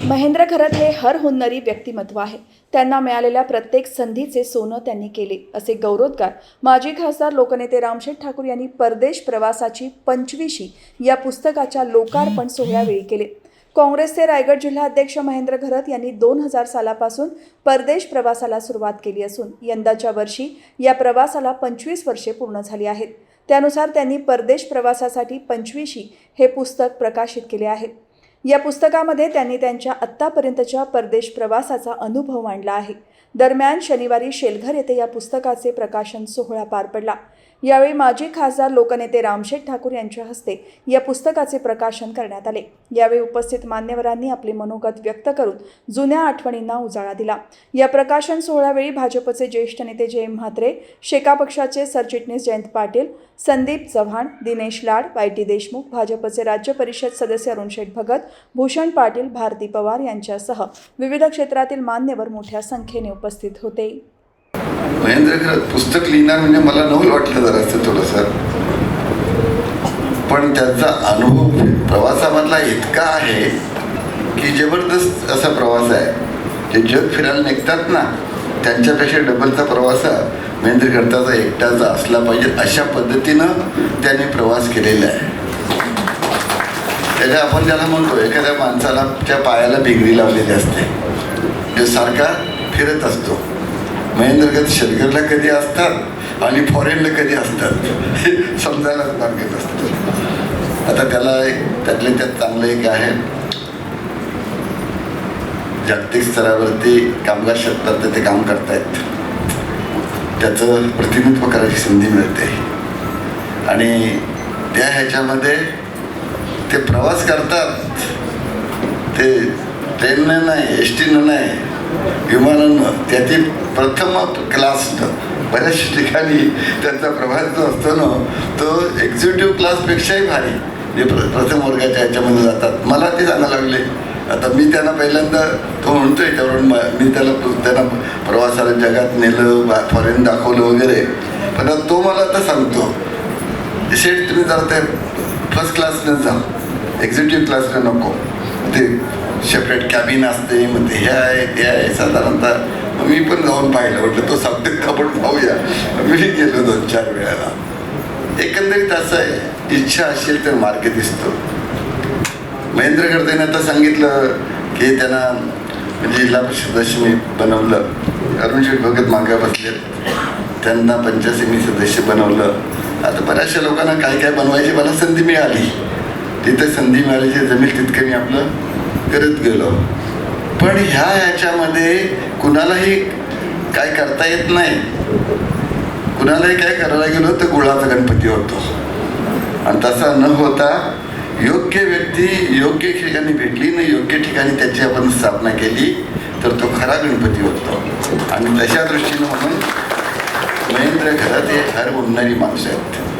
महेंद्र खरत हे हर हुन्नरी व्यक्तिमत्व आहे. त्यांना मिळालेल्या प्रत्येक संधीचे सोनं त्यांनी केले असे गौरवोद्गार माजी खासदार लोकनेते रामशेठ ठाकूर यांनी परदेश प्रवासाची पंचवीशी या पुस्तकाच्या लोकार्पण सोहळ्यावेळी केले. काँग्रेसचे रायगड जिल्हाध्यक्ष महेंद्र घरत यांनी दोन हजार सालापासून परदेश प्रवासाला सुरुवात केली असून यंदाच्या वर्षी या प्रवासाला पंचवीस वर्षे पूर्ण झाली आहेत. त्यानुसार त्यांनी परदेश प्रवासासाठी पंचवीशी हे पुस्तक प्रकाशित केले आहे. या पुस्तकामध्ये त्यांनी त्यांच्या आत्तापर्यंतच्या परदेश प्रवासाचा अनुभव मांडला आहे. दरम्यान शनिवारी शेलघर येथे या पुस्तकाचे प्रकाशन सोहळा पार पडला. यावेळी माजी खासदार लोकनेते रामशेठ ठाकूर यांच्या हस्ते या पुस्तकाचे प्रकाशन करण्यात आले. यावेळी उपस्थित मान्यवरांनी आपले मनोगत व्यक्त करून जुन्या आठवणींना उजाळा दिला. या प्रकाशन सोहळ्यावेळी भाजपचे ज्येष्ठ नेते जयम म्हात्रे शेका पक्षाचे सरचिटणीस जयंत पाटील संदीप चव्हाण दिनेश लाड वाय टी देशमुख भाजपचे राज्य परिषद सदस्य अरुणशेठ भगत भूषण पाटील भारती पवार यांच्यासह विविध क्षेत्रातील मान्यवर मोठ्या संख्येने उपस्थित होते. महेंद्र पुस्तक लिहिणार म्हणजे मला नवल वाटलं जरासं थोडंसं. पण त्यांचा अनुभव प्रवासामधला इतका आहे की जबरदस्त असा प्रवास आहे. जे जग फिरायला निघतात ना त्यांच्यापेक्षा डबलचा प्रवास हा महेंद्र करताचा एकटाचा असला पाहिजे अशा पद्धतीनं त्यांनी प्रवास केलेला आहे. त्याच्या आपण त्याला म्हणतो एखाद्या माणसाला त्या पायाला बिगडी लावलेली असते. जो सारखा फिरत असतो. महेंद्रगत शेलगरला कधी असतात आणि फॉरेनला कधी असतात? हे समजायला घेत असतं आता त्याला एक त्यातले त्यात चांगलं एक आहे. जागतिक स्तरावरती कामगार क्षेत्रात ते काम करतायत. त्याचं प्रतिनिधित्व करायची संधी मिळते. आणि त्या ह्याच्यामध्ये ते प्रवास करतात. ते ट्रेननं नाही एस टीनं नाही विमानानं त्यातील प्रथम क्लासनं बऱ्याच ठिकाणी त्यांचा प्रभावित असताना असतो ना तो एक्झिक्युटिव्ह क्लासपेक्षाही भारी. जे प्र प्रथम वर्गाच्या ह्याच्यामध्ये जातात. मला ते सांगायला लागले. आता मी त्यांना पहिल्यांदा तो म्हणतोय त्यावरून मी त्याला त्यांना प्रवासाला जगात नेलं बा फॉरेन दाखवलं वगैरे. पण तो मला आता सांगतो. शेठ तुम्ही जरा ते फर्स्ट क्लासनं जा. एक्झिक्युटिव्ह क्लासनं नको. ते सेपरेट कॅबिन असते मग ते हे आहे ते आहे. साधारणतः मी पण जाऊन पाहिलं. म्हटलं तो सब्जेक्ट आपण पाहूया. मी गेलो दोन चार वेळाला. एकंदरीत असं आहे इच्छा असेल तर मार्ग दिसतो. महेंद्र गर्देने आता सांगितलं की त्यांना म्हणजे जिल्हा परिषद मी बनवलं. अरुणजी भगत मागे बसले त्यांना पंचायत सदस्य बनवलं. आता बऱ्याचशा लोकांना काय काय बनवायची मला संधी मिळाली. तिथे संधी मिळाली जमेल तितकं मी आपलं करत गेलो. पण ह्या ह्याच्यामध्ये कुणालाही काय करता येत नाही. कुणालाही काय करायला गेलो तर गुळाचा गणपती होतो. आणि तसा न होता योग्य व्यक्ती योग्य ठिकाणी भेटली ना योग्य ठिकाणी त्याची आपण स्थापना केली तर तो खरा गणपती होतो. आणि तशा दृष्टीनं म्हणून महेंद्र घरात हे हर उडणारी माणसं आहेत.